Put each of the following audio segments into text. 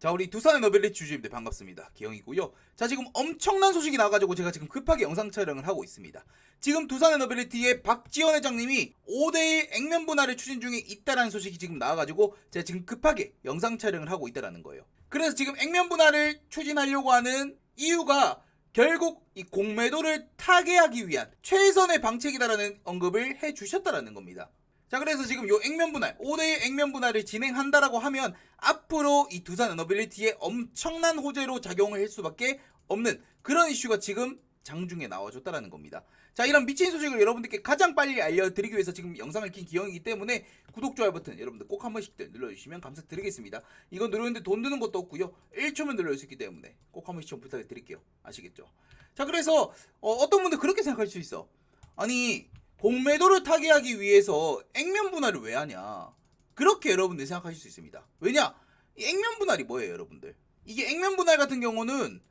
자 우리 두산의 너벨리 주주님들 반갑습니다. 기영이고요. 자 지금 엄청난 소식이 나가지고 제가 지금 급하게 영상 촬영을 하고 있습니다. 지금 두산의 너벨리티의 박지원 회장님이 5대1 액면 분할을 추진 중에 있다라는 소식이 지금 나와가지고 제가 지금 급하게 영상 촬영을 하고 있다라는 거예요. 그래서 지금 액면 분할을 추진하려고 하는 이유가 결국 이 공매도를 타개하기 위한 최선의 방책이다라는 언급을 해 주셨다라는 겁니다 자 그래서 지금 요 액면 분할 5대1 액면 분할을 진행한다라고 하면 앞으로 이 두산 너빌리티에 엄청난 호재로 작용을 할 수밖에 없는 그런 이슈가 지금 장중에 나와줬다라는 겁니다. 자 이런 미친 소식을 여러분들께 가장 빨리 알려드리기 위해서 지금 영상을 킨 기영이기 때문에 구독 좋아요 버튼 여러분들 꼭 한 번씩들 눌러주시면 감사드리겠습니다. 이거 누르는데 돈 드는 것도 없고요 1초면 눌러줄 수 있기 때문에 꼭 한 번씩 좀 부탁드릴게요. 아시겠죠? 자 그래서 어, 떤 분들 그렇게 생각할 수 있어. 아니 공매도를 타개하기 위해서 액면 분할을 왜 하냐? 그렇게 여러분들 생각하실 수 있습니다. 왜냐? 이 액면 분할이 뭐예요, 여러분들? 이게 액면 분할 같은 경우는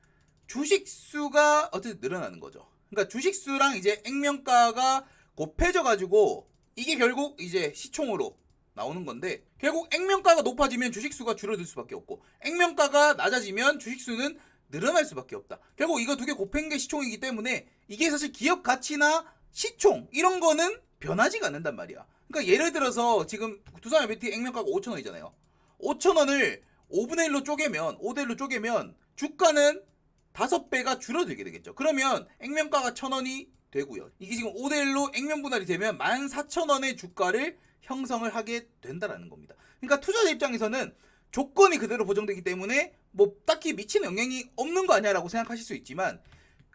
주식 수가 어쨌든 늘어나는 거죠. 그러니까 주식 수랑 이제 액면가가 곱해져 가지고 이게 결국 이제 시총으로 나오는 건데 결국 액면가가 높아지면 주식 수가 줄어들 수밖에 없고 액면가가 낮아지면 주식 수는 늘어날 수밖에 없다. 결국 이거 두 개 곱한 게 시총이기 때문에 이게 사실 기업 가치나 시총 이런 거는 변하지가 않는단 말이야. 그러니까 예를 들어서 지금 두산 LBT 액면가가 5천 원이잖아요. 5천 원을 5분의 1로 쪼개면 5대 1로 쪼개면 주가는 5배가 줄어들게 되겠죠. 그러면 액면가가 1,000원이 되고요. 이게 지금 5대 1로 액면 분할이 되면 14,000원의 주가를 형성을 하게 된다라는 겁니다. 그러니까 투자자 입장에서는 조건이 그대로 보정되기 때문에 뭐 딱히 미치는 영향이 없는 거 아니야라고 생각하실 수 있지만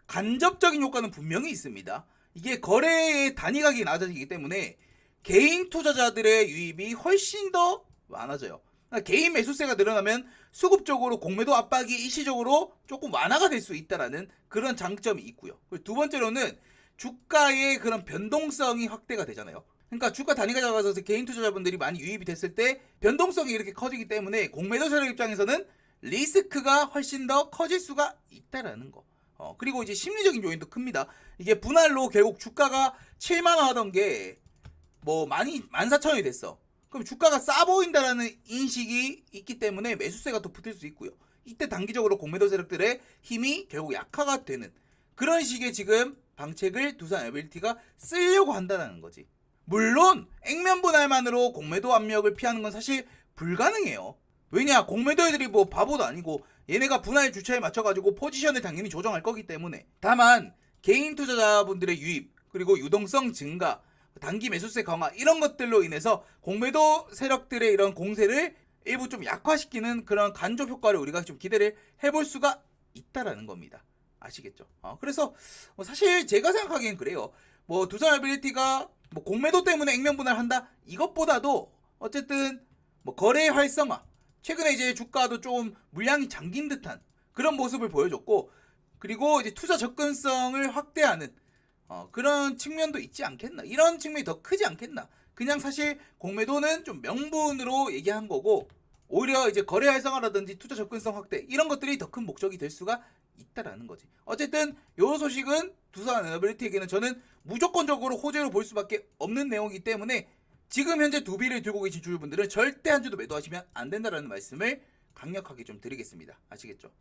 간접적인 효과는 분명히 있습니다. 이게 거래의 단위가격이 낮아지기 때문에 개인 투자자들의 유입이 훨씬 더 많아져요. 그러니까 개인 매수세가 늘어나면 수급적으로 공매도 압박이 일시적으로 조금 완화가 될 수 있다라는 그런 장점이 있고요. 두 번째로는 주가의 그런 변동성이 확대가 되잖아요. 그러니까 주가 단위가 작아서 개인 투자자분들이 많이 유입이 됐을 때 변동성이 이렇게 커지기 때문에 공매도 세력 입장에서는 리스크가 훨씬 더 커질 수가 있다라는 거. 어, 그리고 이제 심리적인 요인도 큽니다. 이게 분할로 결국 주가가 7만원 하던 게 뭐 많이 14,000원이 됐어. 그럼 주가가 싸 보인다라는 인식이 있기 때문에 매수세가 더 붙을 수 있고요. 이때 단기적으로 공매도 세력들의 힘이 결국 약화가 되는 그런 식의 지금 방책을 두산 에빌리티가 쓰려고 한다는 거지. 물론 액면 분할만으로 공매도 압력을 피하는 건 사실 불가능해요. 왜냐 공매도 애들이 뭐 바보도 아니고 얘네가 분할 주차에 맞춰가지고 포지션을 당연히 조정할 거기 때문에 다만 개인 투자자분들의 유입 그리고 유동성 증가 단기 매수세 강화 이런 것들로 인해서 공매도 세력들의 이런 공세를 일부 좀 약화시키는 그런 간접 효과를 우리가 좀 기대를 해볼 수가 있다라는 겁니다. 아시겠죠? 어, 그래서 뭐 사실 제가 생각하기엔 그래요. 뭐 두산 아빌리티가 뭐 공매도 때문에 액면 분할한다 이것보다도 어쨌든 뭐 거래 활성화 최근에 이제 주가도 좀 물량이 잠긴 듯한 그런 모습을 보여줬고 그리고 이제 투자 접근성을 확대하는 어, 그런 측면도 있지 않겠나 이런 측면이 더 크지 않겠나 그냥 사실 공매도는 좀 명분으로 얘기한 거고 오히려 이제 거래 활성화라든지 투자 접근성 확대 이런 것들이 더 큰 목적이 될 수가 있다라는 거지. 어쨌든 요 소식은 두산 에너빌리티에게는 저는 무조건적으로 호재로 볼 수밖에 없는 내용이기 때문에 지금 현재 두비를 들고 계신 주주분들은 절대 한 주도 매도하시면 안 된다라는 말씀을 강력하게 좀 드리겠습니다. 아시겠죠?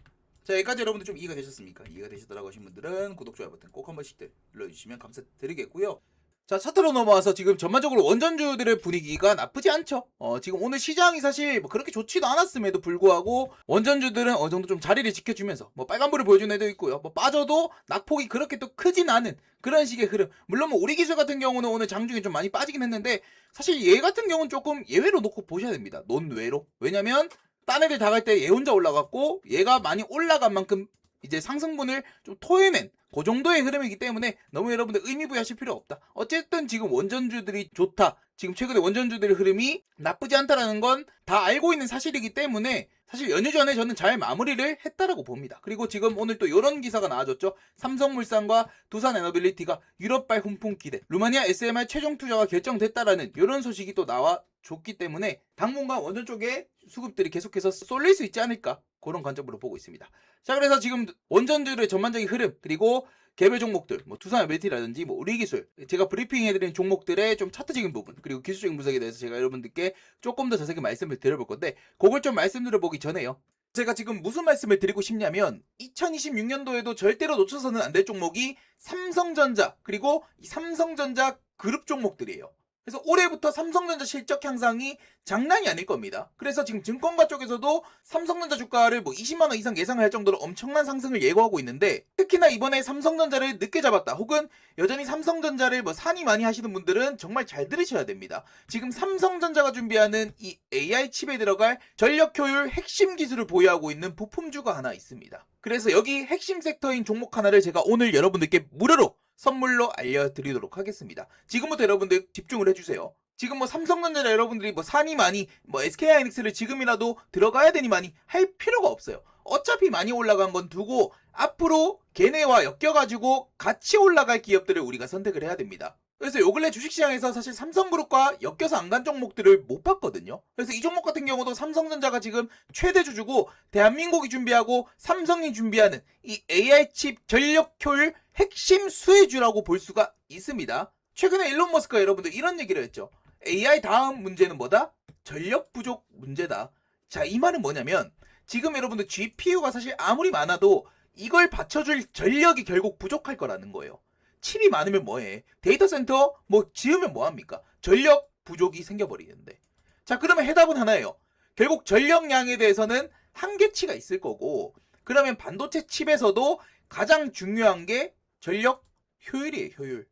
자 여기까지 여러분들 좀 이해가 되셨습니까? 이해가 되셨다라고 하신 분들은 구독, 좋아요 버튼 꼭 한 번씩들 눌러주시면 감사드리겠고요. 자 차트로 넘어와서 지금 전반적으로 원전주들의 분위기가 나쁘지 않죠. 어, 지금 오늘 시장이 사실 뭐 그렇게 좋지도 않았음에도 불구하고 원전주들은 어느 정도 좀 자리를 지켜주면서 뭐 빨간불을 보여준 애도 있고요. 뭐 빠져도 낙폭이 그렇게 또 크진 않은 그런 식의 흐름. 물론 뭐 우리 기술 같은 경우는 오늘 장중에 좀 많이 빠지긴 했는데 사실 얘 같은 경우는 조금 예외로 놓고 보셔야 됩니다. 논외로. 왜냐면 딴 애들 다 갈 때 얘 혼자 올라갔고 얘가 많이 올라간 만큼 이제 상승분을 좀 토해낸 그 정도의 흐름이기 때문에 너무 여러분들 의미 부여하실 필요 없다. 어쨌든 지금 원전주들이 좋다. 지금 최근에 원전주들의 흐름이 나쁘지 않다라는 건 다 알고 있는 사실이기 때문에 사실 연휴 전에 저는 잘 마무리를 했다라고 봅니다. 그리고 지금 오늘 또 이런 기사가 나와줬죠. 삼성물산과 두산에너빌리티가 유럽발 훈풍 기대, 루마니아 SMR 최종 투자가 결정됐다라는 이런 소식이 또 나와 줬기 때문에 당분간 원전 쪽에 수급들이 계속해서 쏠릴 수 있지 않을까 그런 관점으로 보고 있습니다. 자 그래서 지금 원전주의 전반적인 흐름 그리고 개별 종목들, 뭐 투산 멜티라든지 뭐 우리 기술, 제가 브리핑해드린 종목들의 좀 차트적인 부분 그리고 기술적인 분석에 대해서 제가 여러분들께 조금 더 자세히 말씀을 드려볼 건데 그걸 좀 말씀드려보기 전에요. 제가 지금 무슨 말씀을 드리고 싶냐면 2026년도에도 절대로 놓쳐서는 안 될 종목이 삼성전자 그리고 이 삼성전자 그룹 종목들이에요. 그래서 올해부터 삼성전자 실적 향상이 장난이 아닐 겁니다. 그래서 지금 증권가 쪽에서도 삼성전자 주가를 뭐 20만 원 이상 예상할 정도로 엄청난 상승을 예고하고 있는데 특히나 이번에 삼성전자를 늦게 잡았다 혹은 여전히 삼성전자를 뭐 산이 많이 하시는 분들은 정말 잘 들으셔야 됩니다. 지금 삼성전자가 준비하는 이 AI 칩에 들어갈 전력 효율 핵심 기술을 보유하고 있는 부품주가 하나 있습니다. 그래서 여기 핵심 섹터인 종목 하나를 제가 오늘 여러분들께 무료로 선물로 알려드리도록 하겠습니다. 지금부터 여러분들 집중을 해주세요. 지금 뭐 삼성전자 여러분들이 뭐 산이 많이 뭐 SK하이닉스를 지금이라도 들어가야 되니 많이 할 필요가 없어요. 어차피 많이 올라간 건 두고 앞으로 걔네와 엮여가지고 같이 올라갈 기업들을 우리가 선택을 해야 됩니다. 그래서 요 근래 주식시장에서 사실 삼성그룹과 엮여서 안 간 종목들을 못 봤거든요. 그래서 이 종목 같은 경우도 삼성전자가 지금 최대 주주고 대한민국이 준비하고 삼성이 준비하는 이 AI 칩 전력 효율 핵심 수혜주라고 볼 수가 있습니다. 최근에 일론 머스크가 여러분들 이런 얘기를 했죠. AI 다음 문제는 뭐다? 전력 부족 문제다. 자, 이 말은 뭐냐면 지금 여러분들 GPU가 사실 아무리 많아도 이걸 받쳐줄 전력이 결국 부족할 거라는 거예요. 칩이 많으면 뭐해? 데이터 센터 뭐 지으면 뭐합니까? 전력 부족이 생겨버리는데. 자, 그러면 해답은 하나예요. 결국 전력량에 대해서는 한계치가 있을 거고, 그러면 반도체 칩에서도 가장 중요한 게 전력 효율이에요, 효율.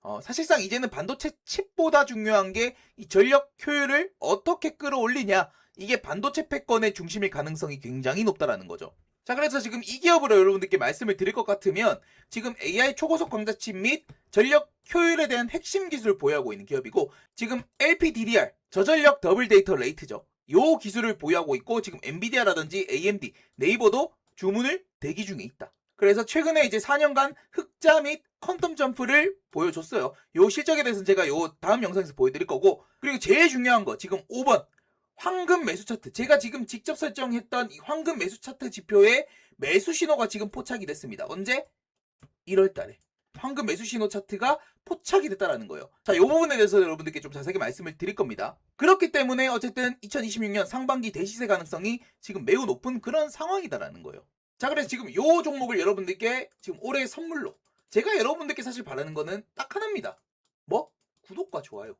어, 사실상 이제는 반도체 칩보다 중요한 게 이 전력 효율을 어떻게 끌어올리냐. 이게 반도체 패권의 중심일 가능성이 굉장히 높다라는 거죠. 자, 그래서 지금 이 기업으로 여러분들께 말씀을 드릴 것 같으면 지금 AI 초고속 광자칩 및 전력 효율에 대한 핵심 기술을 보유하고 있는 기업이고 지금 LPDDR 저전력 더블 데이터 레이트죠. 요 기술을 보유하고 있고 지금 엔비디아라든지 AMD, 네이버도 주문을 대기 중에 있다. 그래서 최근에 이제 4년간 흑자 및 퀀텀 점프를 보여줬어요. 요 실적에 대해서는 제가 요 다음 영상에서 보여드릴 거고 그리고 제일 중요한 거 지금 5번 황금 매수 차트. 제가 지금 직접 설정했던 이 황금 매수 차트 지표에 매수 신호가 지금 포착이 됐습니다. 언제? 1월 달에. 황금 매수 신호 차트가 포착이 됐다라는 거예요. 자, 이 부분에 대해서 여러분들께 좀 자세하게 말씀을 드릴 겁니다. 그렇기 때문에 어쨌든 2026년 상반기 대시세 가능성이 지금 매우 높은 그런 상황이다라는 거예요. 자, 그래서 지금 요 종목을 여러분들께 지금 올해 선물로 제가 여러분들께 사실 바라는 거는 딱 하나입니다. 뭐? 구독과 좋아요.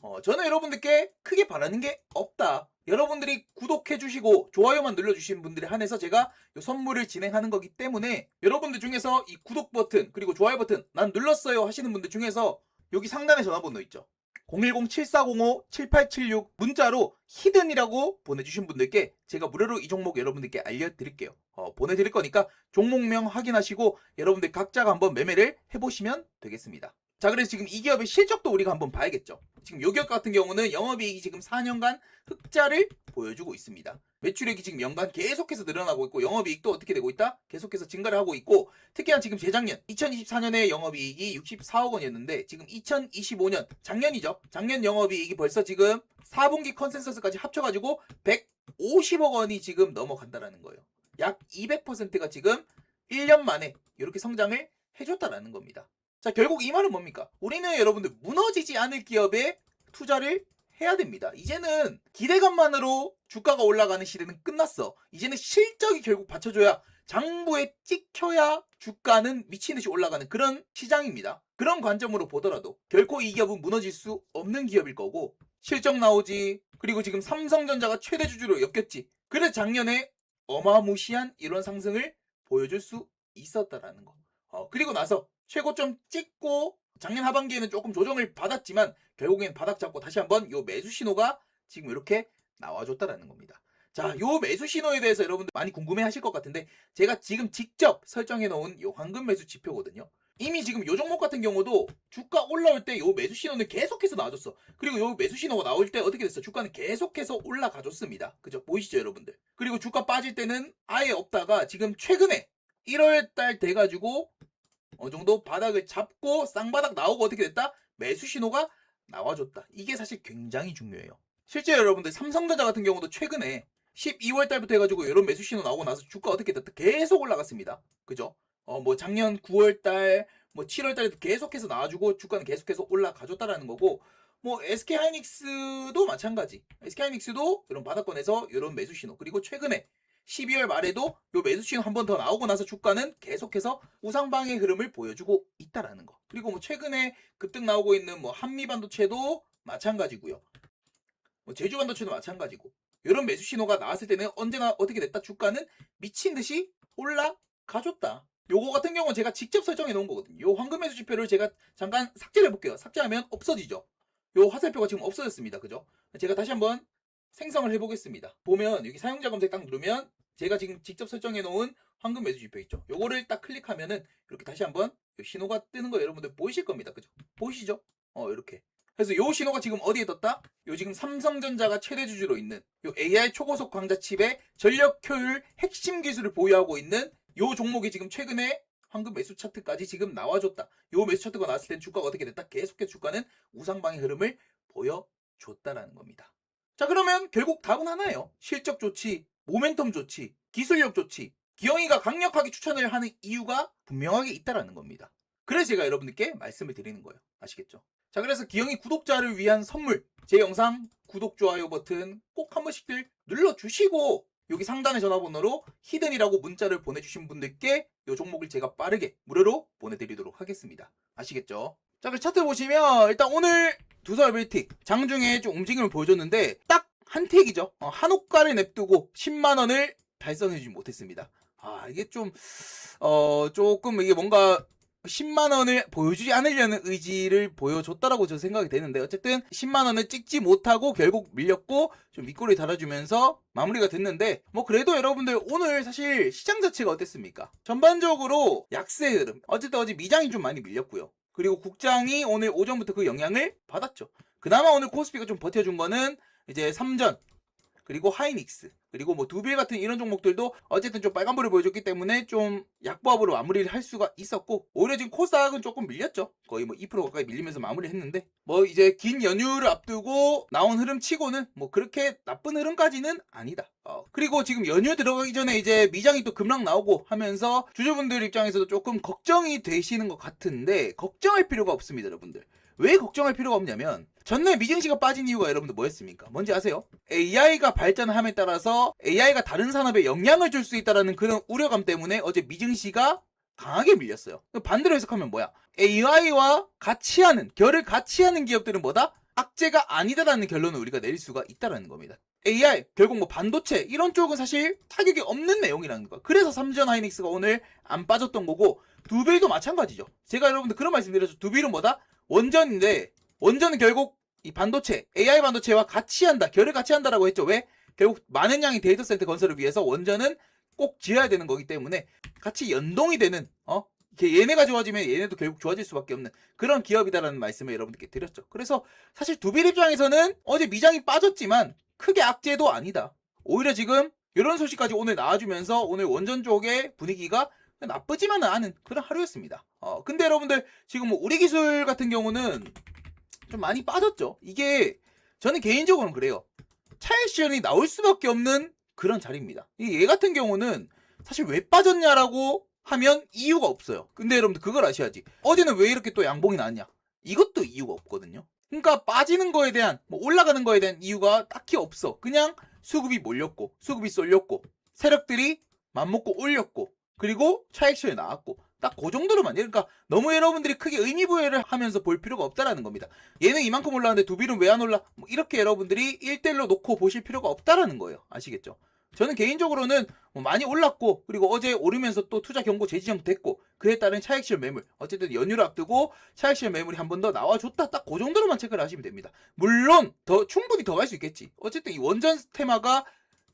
어, 저는 여러분들께 크게 바라는 게 없다. 여러분들이 구독해 주시고 좋아요만 눌러주시는 분들에 한해서 제가 이 선물을 진행하는 거기 때문에 여러분들 중에서 이 구독 버튼 그리고 좋아요 버튼 난 눌렀어요 하시는 분들 중에서 여기 상단에 전화번호 있죠. 010-7405-7876 문자로 히든이라고 보내주신 분들께 제가 무료로 이 종목 여러분들께 알려드릴게요. 어, 보내드릴 거니까 종목명 확인하시고 여러분들 각자가 한번 매매를 해보시면 되겠습니다. 자, 그래서 지금 이 기업의 실적도 우리가 한번 봐야겠죠. 지금 요 기업 같은 경우는 영업이익이 지금 4년간 흑자를 보여주고 있습니다. 매출액이 지금 연간 계속해서 늘어나고 있고 영업이익도 어떻게 되고 있다? 계속해서 증가를 하고 있고 특히나 지금 재작년 2024년에 영업이익이 64억 원이었는데 지금 2025년 작년이죠. 작년 영업이익이 벌써 지금 4분기 컨센서스까지 합쳐가지고 150억 원이 지금 넘어간다라는 거예요. 약 200%가 지금 1년 만에 이렇게 성장을 해줬다라는 겁니다. 자, 결국 이 말은 뭡니까? 우리는 여러분들 무너지지 않을 기업에 투자를 해야 됩니다. 이제는 기대감만으로 주가가 올라가는 시대는 끝났어. 이제는 실적이 결국 받쳐줘야 장부에 찍혀야 주가는 미친 듯이 올라가는 그런 시장입니다. 그런 관점으로 보더라도 결코 이 기업은 무너질 수 없는 기업일 거고 실적 나오지 그리고 지금 삼성전자가 최대 주주로 엮였지. 그래서 작년에 어마무시한 이런 상승을 보여줄 수 있었다라는 거. 어, 그리고 나서 최고점 찍고 작년 하반기에는 조금 조정을 받았지만 결국엔 바닥 잡고 다시 한번 요 매수 신호가 지금 이렇게 나와줬다라는 겁니다. 자, 요 매수 신호에 대해서 여러분들 많이 궁금해 하실 것 같은데 제가 지금 직접 설정해 놓은 요 황금 매수 지표거든요. 이미 지금 요 종목 같은 경우도 주가 올라올 때 요 매수 신호는 계속해서 나와줬어. 그리고 요 매수 신호가 나올 때 어떻게 됐어? 주가는 계속해서 올라가줬습니다. 그죠? 보이시죠, 여러분들? 그리고 주가 빠질 때는 아예 없다가 지금 최근에 1월 달 돼가지고 어느 정도 바닥을 잡고 쌍바닥 나오고 어떻게 됐다? 매수 신호가 나와줬다. 이게 사실 굉장히 중요해요. 실제 여러분들 삼성전자 같은 경우도 최근에 12월 달부터 해가지고 이런 매수 신호 나오고 나서 주가 어떻게 됐다? 계속 올라갔습니다. 그죠? 어, 뭐 작년 9월 달, 뭐 7월 달에도 계속해서 나와주고 주가는 계속해서 올라가줬다라는 거고, 뭐 SK 하이닉스도 마찬가지. SK 하이닉스도 이런 바닥권에서 이런 매수 신호 그리고 최근에 12월 말에도 요 매수 신호 한 번 더 나오고 나서 주가는 계속해서 우상방의 흐름을 보여주고 있다라는 거. 그리고 뭐 최근에 급등 나오고 있는 뭐 한미 반도체도 마찬가지고요. 뭐 제주 반도체도 마찬가지고. 이런 매수 신호가 나왔을 때는 언제나 어떻게 됐다 주가는 미친 듯이 올라가줬다. 요거 같은 경우는 제가 직접 설정해 놓은 거거든요. 요 황금 매수 지표를 제가 잠깐 삭제를 해볼게요. 삭제하면 없어지죠. 요 화살표가 지금 없어졌습니다. 그죠? 제가 다시 한번 생성을 해보겠습니다. 보면 여기 사용자 검색 딱 누르면 제가 지금 직접 설정해 놓은 황금 매수 지표 있죠. 요거를 딱 클릭하면은 이렇게 다시 한번 요 신호가 뜨는 거 여러분들 보이실 겁니다. 그죠? 보이시죠? 어 이렇게. 그래서 요 신호가 지금 어디에 떴다? 요 지금 삼성전자가 최대 주주로 있는 요 AI 초고속 광자 칩의 전력 효율 핵심 기술을 보유하고 있는 요 종목이 지금 최근에 황금 매수 차트까지 지금 나와줬다. 요 매수 차트가 나왔을 땐 주가가 어떻게 됐다? 계속해서 주가는 우상방의 흐름을 보여줬다라는 겁니다. 자 그러면 결국 답은 하나예요. 실적 좋지, 모멘텀 좋지, 기술력 좋지. 기영이가 강력하게 추천을 하는 이유가 분명하게 있다라는 겁니다. 그래서 제가 여러분들께 말씀을 드리는 거예요. 아시겠죠? 자 그래서 기영이 구독자를 위한 선물 제 영상 구독 좋아요 버튼 꼭 한 번씩들 눌러주시고 여기 상단의 전화번호로 히든이라고 문자를 보내주신 분들께 이 종목을 제가 빠르게 무료로 보내드리도록 하겠습니다. 아시겠죠? 자, 그 차트 보시면 일단 오늘 두사 벨틱 장중에 좀 움직임을 보여줬는데 딱 한 택이죠. 어, 한 호가를 냅두고 10만 원을 달성해주지 못했습니다. 아 이게 좀 어, 조금 이게 뭔가 10만 원을 보여주지 않으려는 의지를 보여줬다라고 저 생각이 되는데 어쨌든 10만 원을 찍지 못하고 결국 밀렸고 좀 윗골이 달아주면서 마무리가 됐는데 뭐 그래도 여러분들 오늘 사실 시장 자체가 어땠습니까? 전반적으로 약세 흐름 어쨌든 어제 미장이 좀 많이 밀렸고요. 그리고 국장이 오늘 오전부터 그 영향을 받았죠. 그나마 오늘 코스피가 좀 버텨준 거는 이제 삼전 그리고 하이닉스 그리고 뭐 두빌 같은 이런 종목들도 어쨌든 좀 빨간불을 보여줬기 때문에 좀 약보합으로 마무리를 할 수가 있었고 오히려 지금 코스닥은 조금 밀렸죠. 거의 뭐 2% 가까이 밀리면서 마무리했는데 뭐 이제 긴 연휴를 앞두고 나온 흐름 치고는 뭐 그렇게 나쁜 흐름까지는 아니다. 어, 그리고 지금 연휴 들어가기 전에 이제 미장이 또 급락 나오고 하면서 주주분들 입장에서도 조금 걱정이 되시는 것 같은데 걱정할 필요가 없습니다 여러분들 왜 걱정할 필요가 없냐면 전날 미증시가 빠진 이유가 여러분들 뭐였습니까? 뭔지 아세요? AI가 발전함에 따라서 AI가 다른 산업에 영향을 줄 수 있다는 그런 우려감 때문에 어제 미증시가 강하게 밀렸어요. 반대로 해석하면 뭐야? AI와 같이 하는 결을 같이 하는 기업들은 뭐다? 악재가 아니다라는 결론을 우리가 내릴 수가 있다라는 겁니다. AI 결국 뭐 반도체 이런 쪽은 사실 타격이 없는 내용이라는 거. 그래서 삼전 하이닉스가 오늘 안 빠졌던 거고 두빌도 마찬가지죠. 제가 여러분들 그런 말씀드렸죠. 두빌은 뭐다? 원전인데 원전은 결국 이 반도체 AI 반도체와 같이 한다 결을 같이 한다라고 했죠. 왜? 결국 많은 양의 데이터 센터 건설을 위해서 원전은 꼭 지어야 되는 거기 때문에 같이 연동이 되는 어? 얘네가 좋아지면 얘네도 결국 좋아질 수밖에 없는 그런 기업이다라는 말씀을 여러분들께 드렸죠. 그래서 사실 두빌 입장에서는 어제 미장이 빠졌지만 크게 악재도 아니다. 오히려 지금 이런 소식까지 오늘 나와주면서 오늘 원전 쪽의 분위기가 나쁘지만은 않은 그런 하루였습니다. 어, 근데 여러분들 지금 뭐 우리 기술 같은 경우는 좀 많이 빠졌죠. 이게 저는 개인적으로는 그래요. 차익 시연이 나올 수밖에 없는 그런 자리입니다. 이얘 같은 경우는 사실 왜 빠졌냐라고 하면 이유가 없어요. 근데 여러분들 그걸 아셔야지. 어제는 왜 이렇게 또 양봉이 나왔냐? 이것도 이유가 없거든요. 그러니까 빠지는 거에 대한 뭐 올라가는 거에 대한 이유가 딱히 없어. 그냥 수급이 몰렸고 수급이 쏠렸고 세력들이 맘먹고 올렸고 그리고 차익 시에 나왔고 딱 그 정도로만 그러니까 너무 여러분들이 크게 의미 부여를 하면서 볼 필요가 없다라는 겁니다. 얘는 이만큼 올라왔는데 두빌은 왜 안 올라? 뭐 이렇게 여러분들이 1대1로 놓고 보실 필요가 없다라는 거예요. 아시겠죠? 저는 개인적으로는 뭐 많이 올랐고 그리고 어제 오르면서 또 투자 경고 재지정 됐고 그에 따른 차익 실현 매물 어쨌든 연휴를 앞두고 차익 실현 매물이 한 번 더 나와줬다 딱 그 정도로만 체크를 하시면 됩니다. 물론 더 충분히 더 갈 수 있겠지. 어쨌든 이 원전 테마가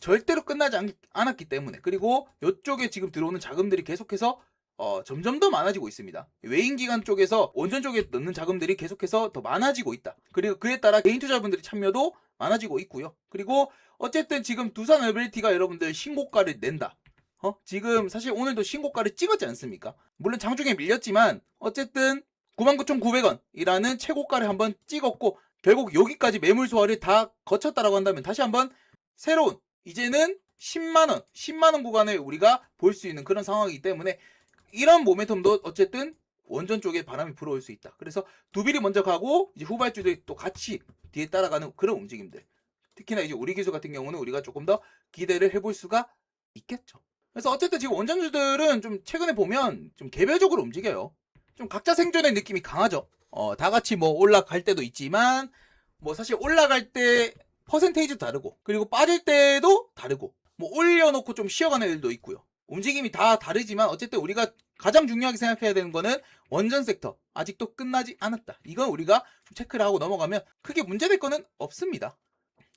절대로 끝나지 않, 않았기 때문에 그리고 이쪽에 지금 들어오는 자금들이 계속해서 어, 점점 더 많아지고 있습니다. 외인 기관 쪽에서 원전 쪽에 넣는 자금들이 계속해서 더 많아지고 있다. 그리고 그에 따라 개인 투자분들의 참여도 많아지고 있고요. 그리고 어쨌든 지금 두산 얼빌리티가 여러분들 신고가를 낸다. 어? 지금 사실 오늘도 신고가를 찍었지 않습니까? 물론 장중에 밀렸지만 어쨌든 99,900원이라는 최고가를 한번 찍었고 결국 여기까지 매물 소화를 다 거쳤다라고 한다면 다시 한번 새로운 이제는 10만원, 10만원 구간을 우리가 볼 수 있는 그런 상황이기 때문에 이런 모멘텀도 어쨌든 원전 쪽에 바람이 불어올 수 있다. 그래서 두빌이 먼저 가고 이제 후발주들이 또 같이 뒤에 따라가는 그런 움직임들. 특히나 이제 우리 기술 같은 경우는 우리가 조금 더 기대를 해볼 수가 있겠죠. 그래서 어쨌든 지금 원전주들은 좀 최근에 보면 좀 개별적으로 움직여요. 좀 각자 생존의 느낌이 강하죠. 어, 다 같이 뭐 올라갈 때도 있지만 뭐 사실 올라갈 때 퍼센테이지도 다르고 그리고 빠질 때도 다르고 뭐 올려놓고 좀 쉬어가는 애들도 있고요. 움직임이 다 다르지만 어쨌든 우리가 가장 중요하게 생각해야 되는 거는 원전 섹터 아직도 끝나지 않았다. 이건 우리가 좀 체크를 하고 넘어가면 크게 문제될 거는 없습니다.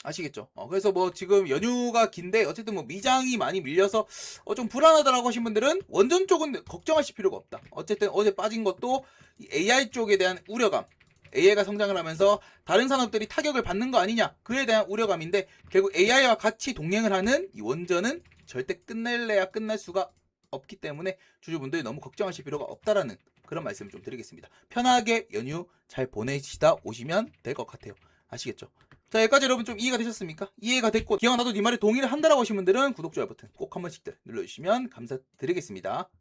아시겠죠? 어, 그래서 뭐 지금 연휴가 긴데 어쨌든 뭐 미장이 많이 밀려서 어, 좀 불안하다라고 하신 분들은 원전 쪽은 걱정하실 필요가 없다. 어쨌든 어제 빠진 것도 이 AI 쪽에 대한 우려감. AI가 성장을 하면서 다른 산업들이 타격을 받는 거 아니냐 그에 대한 우려감인데 결국 AI와 같이 동행을 하는 이 원전은 절대 끝낼래야 끝날 수가 없기 때문에 주주분들이 너무 걱정하실 필요가 없다라는 그런 말씀을 좀 드리겠습니다. 편하게 연휴 잘 보내시다 오시면 될 것 같아요. 아시겠죠? 자 여기까지 여러분 좀 이해가 되셨습니까? 이해가 됐고 기왕 나도 네 말에 동의를 한다라고 하신 분들은 구독, 좋아요 버튼 꼭 한 번씩 눌러주시면 감사드리겠습니다.